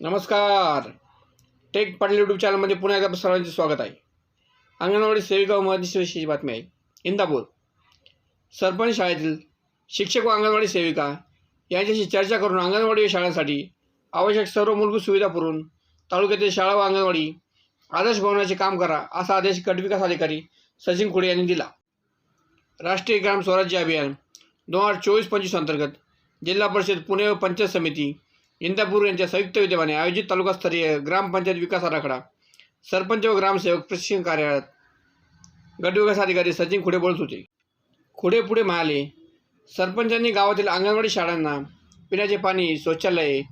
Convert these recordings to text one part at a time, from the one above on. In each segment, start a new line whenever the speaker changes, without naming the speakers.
नमस्कार. Take Patil YouTube चॅनलमध्ये पुन्हा एकदा सर्वांचे स्वागत आहे. अंगणवाडी सेविका व बातमी आहे. इंदापूर. सरपंच शाळेतील शिक्षक व अंगणवाडी सेविका यांच्याशी चर्चा करून अंगणवाडी शाळांसाठी आवश्यक सर्व मूलभूत सुविधा पुरवून तालुक्यातील शाळा व अंगणवाडी आदर्श भवनाचे काम करा असा आदेश गटविकास अधिकारी सचिन खुडे यांनी दिला. राष्ट्रीय ग्राम स्वराज्य अभियान दोन हजार चोवीस पंचवीस अंतर्गत जिल्हा परिषद पुणे व पंचायत समिती इंदापूर यांच्या संयुक्त विद्यमाने आयोजित तालुकास्तरीय ग्रामपंचायत विकास आराखडा सरपंच व ग्रामसेवक प्रशिक्षण कार्यालयात गटविकास अधिकारी सचिन खुडे बोलत होते. खुडे पुढे म्हणाले सरपंचांनी गावातील अंगणवाडी शाळांना पिण्याचे पाणी शौचालये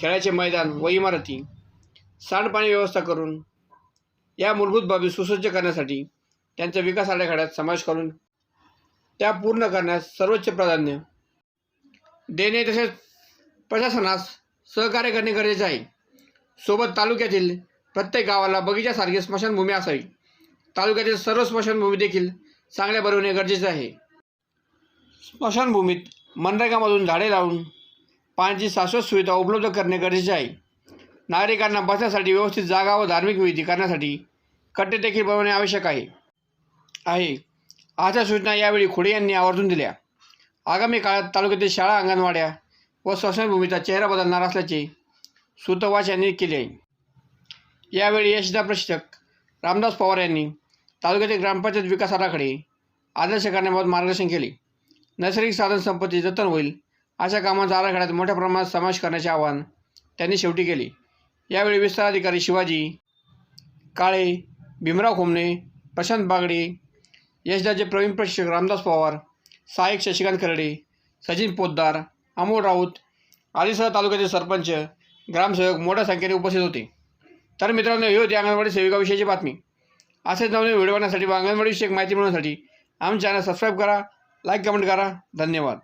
खेळाचे मैदान व इमारती सांडपाणी व्यवस्था करून या मूलभूत बाबी सुसज्ज करण्यासाठी त्यांच्या विकास आराखड्यात समावेश करून त्या पूर्ण करण्यास सर्वोच्च प्राधान्य देणे तसेच प्रशासनास सहकार्य करणे गरजेचे आहे. सोबत तालुक्यातील प्रत्येक गावाला बगीच्यासारखी स्मशानभूमी असावी. तालुक्यातील सर्व स्मशानभूमी देखील चांगल्या बनवणे गरजेचे आहे. स्मशानभूमीत मनरेगामधून झाडे लावून पाण्याची शाश्वत सुविधा उपलब्ध करणे गरजेचे आहे. नागरिकांना बसण्यासाठी व्यवस्थित जागा व धार्मिक विधी करण्यासाठी कट्टे देखील बनवणे आवश्यक आहे. आहे. अशा सूचना यावेळी खुडे यांनी आवर्जून दिल्या. आगामी काळात तालुक्यातील शाळा अंगणवाड्या व स्मशानभूमीचा चेहरा बदलणार असल्याचे सुतवाच यांनी केले. आहे यावेळी यशदा प्रशिक्षक रामदास पवार यांनी तालुक्यातील ग्रामपंचायत विकास आराखडे आदर्श करण्याबाबत मार्गदर्शन केले. नैसर्गिक साधन संपत्ती जतन होईल अशा कामांचा आराखड्यात मोठ्या प्रमाणात समावेश करण्याचे आवाहन त्यांनी शेवटी केले. यावेळी विस्ताराधिकारी शिवाजी काळे भीमराव खोमणे प्रशांत बागडे यशदाचे प्रवीण प्रशिक्षक रामदास पवार सहाय्यक शशिकांत खर्डे सचिन पोद्दार अमोल राऊत आदीसह तालुक्याचे सरपंच ग्रामसेवक मोठ्या संख्येने उपस्थित होते. तर मित्रांनो ही होती अंगणवाडी सेविकाविषयीची बातमी. असेच नवीन व्हिडिओ बनण्यासाठी व अंगणवाडीविषयी माहिती मिळवण्यासाठी आमच्या चॅनल सबस्क्राईब करा लाईक कमेंट करा. धन्यवाद.